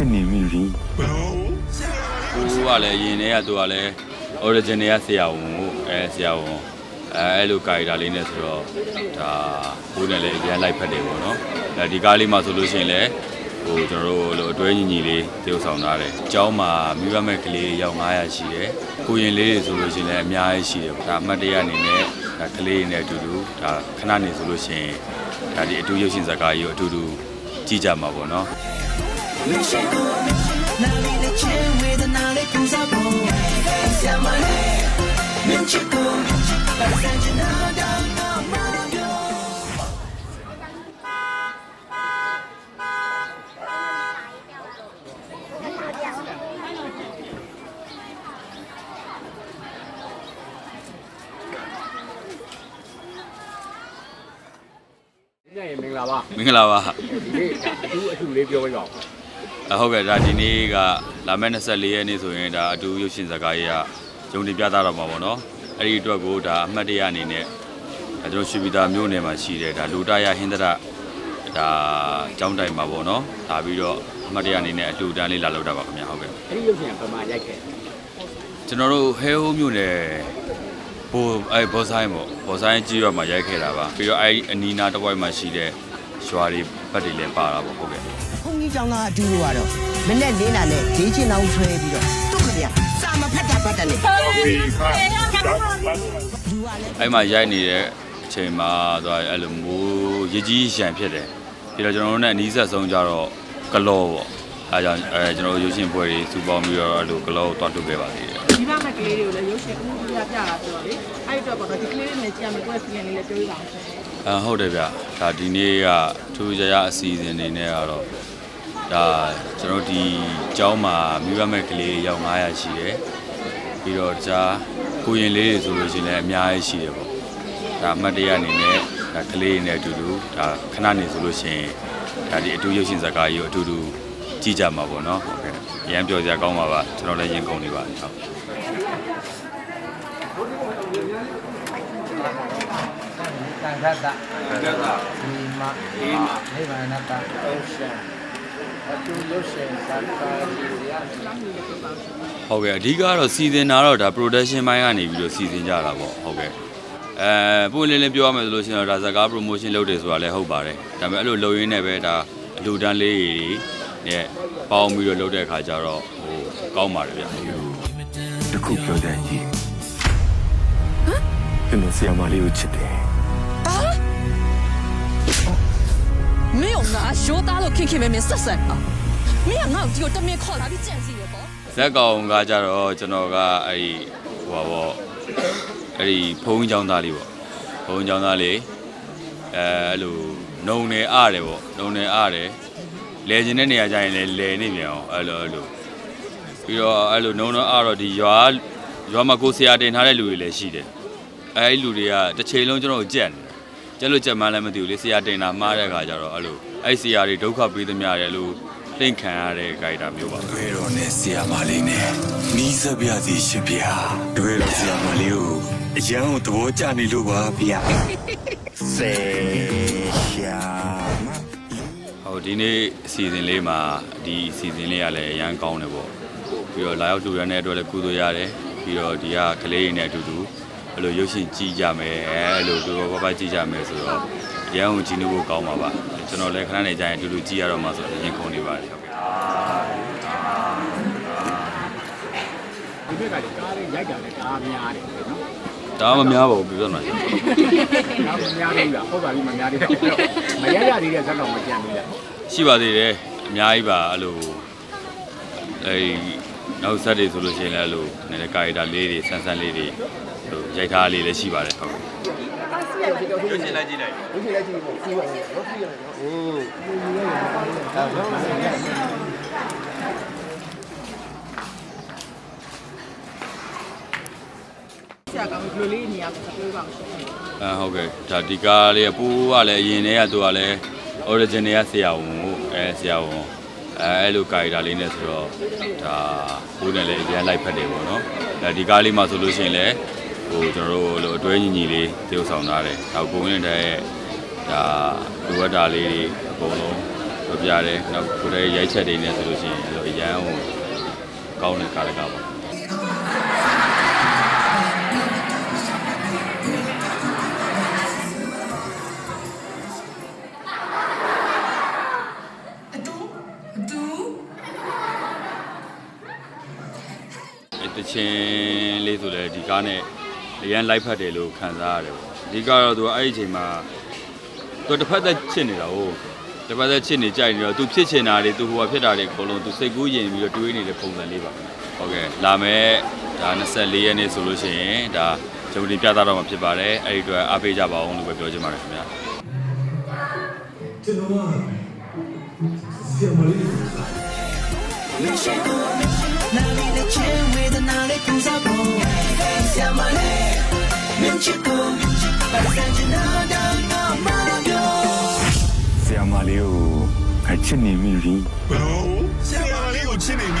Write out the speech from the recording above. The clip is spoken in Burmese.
လေးကိုငါချစ်နေမိပြီ သူကလည်းအရင်တည်းကသူကလည်း origin တွေကဆရာဝန်ကိုအဲဆရာဝန်အဲအဲ့လိုကာရီတာလေးနဲ့ဆိုတော့ဒါဘူးနဲ့လည်းအရင်လိုက်ဖက်တယ်ပေါ့နော်အဲဒီကားလေးမှာဆိုလို့ရှိရင်လည်းဟိုကျွန်တော်တို့လိုအတွဲညီညီလေးတရုပ်ဆောင်ထားတယ်အเจ้าမှာမိဘမဲ့ကလေးရောက်900ရှိတယ်ကိုရင်လေးတွေဆိုလို့ရှိရင်လည်းအများကြီးရှိတယ်ဒါအမှတ်တရအနေနဲ့ဒါကလေးတွေနဲ့အတူတူဒါခဏနေဆိုလို့ရှိရင်ဒါဒီအတူရုပ်ရှင်ဇာတ်ကားကြီးကိုအတူတူကြည့်ကြမှာပေါ့နော် မင်္ဂလာပါမင်္ဂလာပါဒီအထူးအထူးလေးပြောပြပါဦး အဟုတ်ကဲ့ဒါဒီနေ့ကလာမယ့်24ရက်နေ့ဆိုရင်ဒါအတူရုပ်ရှင်ဇာတ်ကားကြီးကဂျုံတင်ပြသတော့မှာပေါ့နော်အဲ့ဒီအတွက်ကိုဒါအမှတ်တရအနေနဲ့ဒါကျွန်တော်ရွှေပြည်သာမြို့နယ်မှာရှိတယ်ဒါလူတရဟင်းသရဒါကျောင်းတိုင်မှာပေါ့နော်ဒါပြီးတော့အမှတ်တရအနေနဲ့အတူတန်းလေးလာလောက်တာပါခင်ဗျာဟုတ်ကဲ့အဲ့ဒီရုပ်ရှင်ကပမာရိုက်ခဲ့ကျွန်တော်တို့ဟဲဟိုးမြို့နယ်ဘိုအဲဘောဆိုင်ပေါ့ဘောဆိုင်ကြီးရွာမှာရိုက်ခဲ့တာပါပြီးတော့အဲ့အနီးနားတစ်ဝိုက်မှာရှိတဲ့ရွာတွေဘက်တွေလည်းပါတာပေါ့ဟုတ်ကဲ့ဘုန်း ကြီးကျောင်းသားအတူတူကတော့မနဲ့လင်းတာနဲ့ဒေးချင်းအောင်ဆွဲပြီးတော့သူ့ခဗျာစာမဖတ်တာပတ်တယ်လေလူကလည်းအဲ့မှာရိုက်နေတဲ့အချိန်မှာသွားအဲ့လိုမိုးရကြီးရန်ဖြစ်တယ်ပြီးတော့ကျွန်တော်တို့နဲ့အနီးဆက်ဆုံးကြတော့ကလောပေါ့အဲကြောင့်အဲကျွန်တော်တို့ရုပ်ရှင်ပွဲတွေစူပေါင်းပြီးတော့အဲ့လိုကလောကိုတွားထုတ်ခဲ့ပါသေးတယ်ဒီဘက်ကကလေးတွေကိုလည်းရုပ်ရှင်ဦးပြပြတာဆိုတော့လေအဲ့ဒီတော့ပေါ့နော်ဒီကလေးတွေနဲ့ကြည့်ရမယ်ကိုယ့်ရဲ့ feeling လေးလည်းပြောပြပါအောင်ရှင်အဲဟုတ်တယ်ဗျဒါဒီနေ့ကထူးခြားခြားအစီအစဉ်တွေနဲ့ကတော့ ဒါကျွန်တော်တို့ဒီကျောင်းမှာမိဘမဲ့ကလေးရောက်900ရှိတယ်ပြီးတော့ကြာကိုရင်လေးတွေဆိုလို့ရှိရင်လည်းအများကြီးရှိတယ်ပေါ့ဒါအမှတ်တရအနေနဲ့ဒါကလေးတွေနဲ့အတူတူဒါခဏနေဆိုလို့ရှိရင်ဒါဒီအတူရုပ်ရှင်ဇာတ်ကားကြီးကိုအတူတူကြည့်ကြမှာပေါ့နော်ဟုတ်ကဲ့အရင်ပြောစရာကောင်းပါပါကျွန်တော်လည်းရင်ကုန်နေပါတယ်ဟုတ်သံဃတ္တသံဃတ္တဒီမဒီမနိဗ္ဗာန်တ္တဩရှ င်အတူလို့ရှင်သံဃာကြီးရဟုတ်ကဲ့အဓိကတော့စီစဉ်တာတော့ဒါ production ဘိုင်းကနေပြီးတော့စီစဉ်ကြတာပေါ့ဟုတ်ကဲ့အဲပုံလေးလေးပြောရမယ်ဆိုလို့ရှိရင်တော့ဒါဇကား promotion လုပ်တယ်ဆိုတာလည်းဟုတ်ပါတယ်ဒါပေမဲ့အဲ့လိုလုပ်ရင်းနဲ့ပဲဒါအလူတန်းလေးတွေနဲ့ပေါင်းပြီးတော့လုပ်တဲ့အခါကျတော့ဟိုကောင်းပါတယ်ဗျတခုပြောတဲ့ကြီးကျွန်တော်ဆီယာမလေးကိုချစ်တယ် မင်းတို့ငါရိုးသားလို့ခင်ခင်မင်းမင်းဆက်ဆက်တာမင်းကငါ့ကိုဒီကိုတမင်ခေါ်လာပြီးကြံစီရပေါ့ဇက်ကောင်ကကြတော့ကျွန်တော်ကအဲ့ဒီဟိုပါပေါ့အဲ့ဒီဘုံကျောင်းသားလေးပေါ့ဘုံကျောင်းသားလေးအဲအဲ့လိုနှုံနေအားတယ်ပေါ့နှုံနေအားတယ်လဲကျင်တဲ့နေရာကျရင်လဲလဲနေပြန်အောင်အဲ့လိုအဲ့လိုပြီးတော့အဲ့လိုနှုံတော့အားတော့ဒီရွာရွာမှာကိုဆရာတင်ထားတဲ့လူတွေလည်းရှိတယ်အဲ့ဒီလူတွေကတစ်ချိန်လုံးကျွန်တော်ကိုကြက်နေ ကြက်လို့ကြက်မှန်းလည်းမသိဘူးလေဆရာတင်တာမှားတဲ့ခါကျတော့အဲ့လိုအဲ့ဆရာတွေဒုက္ခပေးသမျှတယ်လို့သိမ့်ခံရတဲ့ခိုက်တာမျိုးပါတွေ့တော့နဲ့ဆီယာမလေးနဲ့နီးစပ်ပြစီရှိဗျာတွေ့တော့ဆီယာမလေးကိုအရန်ကိုသဘောကျနေလို့ပါဗျာစေရှာမဟုတ်ဒီနေ့အစီအစဉ်လေးမှာဒီအစီအစဉ်လေးကလည်းအရန်ကောင်းတယ်ပေါ့ပြီးတော့လာရောက်တူရတဲ့အတွက်လည်းကုသိုလ်ရတယ်ပြီးတော့ဒီကကလေးတွေနဲ့အတူတူ အဲ့လိုရုပ်ရှင်ကြည့်ကြမယ်အဲ့လိုတူတော်ဘာဘာကြည့်ကြမယ်ဆိုတော့အရန်ကိုကြည့်နေဖို့ကောင်းပါပါကျွန်တော်လည်းခဏနေကြရင်အတူတူကြည့်ရတော့မှဆိုတော့ရင်ခုန်နေပါတယ်ဟုတ်ကဲ့ဒီဘက်ကလည်းကားလေးရိုက်တာလည်းကားများတယ်နော်ဒါမှမများပါဘူးပြောတော့မှာကားမများသေးဘူးလားဟုတ်ပါပြီမများသေးတော့မရရသေးတဲ့ဇက်တော့မကြံဘူးလားရှိပါသေးတယ်အများကြီးပါအဲ့လိုအဲ့ဒီ နောက်ဆက်တွေဆိုလို့ရှိရင်လည်းအဲ့လိုနည်းနည်းကာရီတာလေးတွေဆန်းဆန်းလေးတွေဟိုရိုက်ထားလေးလည်းရှိပါတယ်ဟုတ်ကဲ့ရုပ်ရှင်လိုက်ကြည့်လိုက်ဒီလိုလိုက်ကြည့်ဖို့စီးပါဦးနော်စီးရတယ်နော်ဆရာကောင်းဘယ်လိုလေးနေရာကိုပြောပြပါအောင်ရှင်အဲဟုတ်ကဲ့ဒါဒီကားလေးကပူကလည်းအရင်တည်းကသူကလည်း origin တွေကဆရာဝန်ကိုအဲဆရာဝန် အဲအဲ့လိုကာရီတာလေးနဲ့ဆိုတော့ဒါဘူးနဲ့လည်းအပြန်လိုက်ဖက်တယ်ပေါ့နော်အဲဒီကားလေးမှာဆိုလို့ရှိရင်လည်းဟိုကျွန်တော်တို့လိုအတွဲညီညီလေးတရုပ်ဆောင်ထားတယ်ဒါကိုဝင်တဲ့ဒါလိုအပ်တာလေးတွေအကုန်လုံးဟပြောပြတယ်နောက်ကိုယ်ရဲ့ရိုက်ချက်တွေနဲ့ဆိုလို့ရှိရင်အဲ့လိုအရန်ကိုကောင်းတဲ့ကာလကပါ ချင်းလေးဆိုလဲဒီကားနဲ့အရန်လိုက်ဖတ်တယ်လို့ခံစားရတယ်ပေါ့အဓိကတော့သူကအဲ့ဒီအချိန်မှာသူတစ်ဖက်သက်ချစ်နေတာဟုတ်တစ်ဖက်သက်ချစ်နေကြိုက်နေတော့သူဖြစ်ချင်တာတွေသူဟိုကဖြစ်တာတွေအကုန်လုံးသူစိတ်ကူးရင်ပြီးတော့တွေးနေတဲ့ပုံစံလေးပါဟုတ်ကဲ့လာမယ်ဒါ24ရက်နေ့ဆိုလို့ရှိရင်ဒါဂျုံတင်ပြသတော့မှာဖြစ်ပါတယ်အဲ့ဒီအတွက်အားပေးကြပါအောင်လို့ပဲပြောချင်ပါတယ်ခင်ဗျာမြချစ်ကိုနာရီ ချစ်ကိုပတ်စံချင်တာတော့ငါမပြောဆရာမလေးကိုအချစ်နေမိပြီဘလို့ဆရာမလေးကိုချစ်နေမိ